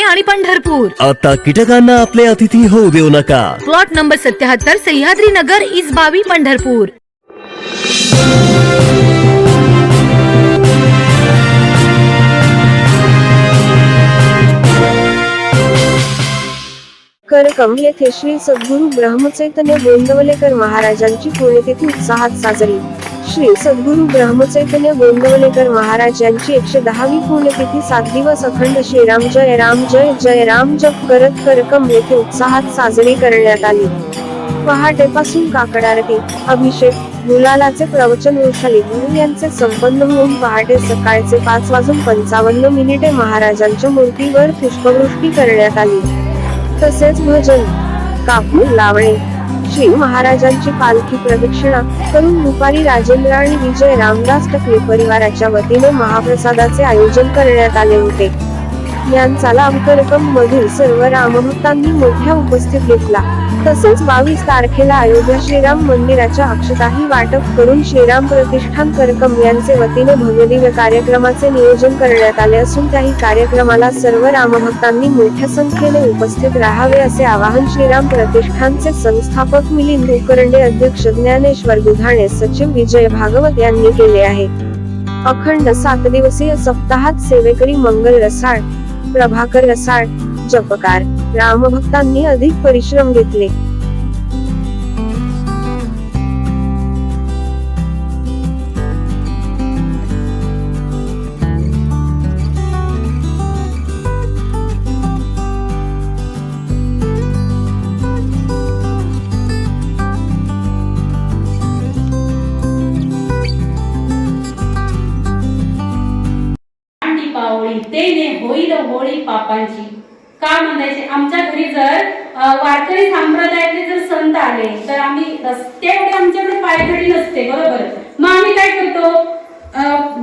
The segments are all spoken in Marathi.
आणि पंढरपूर. आता कीटकांना आपले अतिथी होऊ देऊ नका. प्लॉट नंबर सत्याहत्तर सह्याद्री नगर इस बावी पंढरपूर करकम येथे श्री सद्गुरू ब्रह्मचैतन्य गोंदवलेकर महाराजांची पुण्यतिथी उत्साहात साजरी. श्री सद्गुरू ब्रह्मचैतन्य गोंदवलेकर महाराज यांची एकशे दहावी पुण्यतिथी सात दिवस अखंड श्रीराम जय राम जय जय राम जप करत करकम येथे उत्साहात साजरी करण्यात आली. पहाटेपासून काकडारती अभिषेक गुलालाचे प्रवचन वृषाली गुरु यांचे संपन्न होऊन पहाटे सकाळचे पाच वाजून पंचावन्न मिनिटे महाराजांच्या मूर्तीवर पुष्पवृष्टी करण्यात आली. तसेच भजन कापूर लावणे श्री महाराजांची पालखी प्रदक्षिणा करून दुपारी राजेंद्र आणि विजय रामदास टकले परिवाराच्या वतीने महाप्रसादाचे आयोजन करण्यात आले होते. यांचा लाभ करकम मधील सर्व रामभक्तांनी मोठ्या उपस्थित घेतला. तसेच बावीस तारखेला अयोध्या श्रीराम मंदिराच्या अक्षताही वाटप करून श्रीराम प्रतिष्ठान करकम यांचे वतीने भव्यदिव्य कार्यक्रमाचे नियोजन करण्यात आले असून त्याही कार्यक्रमाला सर्व रामभक्तांनी मोठ्या संख्येने उपस्थित राहावे असे आवाहन श्रीराम प्रतिष्ठानचे संस्थापक मिलिंद उकरंडे अध्यक्ष ज्ञानेश्वर दुधाणे सचिव विजय भागवत यांनी केले आहे. अखंड सात दिवसीय सप्ताहात सेवेकरी मंगल रसाळ प्रभाकर रसाळ जपकार रामभक्तांनी अधिक परिश्रम घेतले. दीपावळी होईल होळी पापांची का म्हणायचे? आमच्या घरी जर वारकरी संप्रदायातले जर संत आले तर आम्ही रस्त्याकडे आमच्याकडे पायघडी नसते बरोबर? मग आम्ही काय करतो?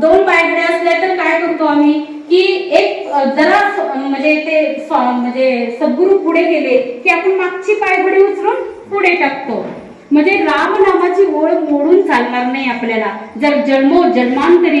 दोन पायघड्या असल्या तर काय करतो आम्ही? की एक जरा म्हणजे ते म्हणजे सद्गुरू पुढे गेले की आपण मागची पायघडी उचलून पुढे टाकतो. म्हणजे राम नामाची ओळ मोडून चालणार नाही आपल्याला. जर जन्मो जन्मांतरी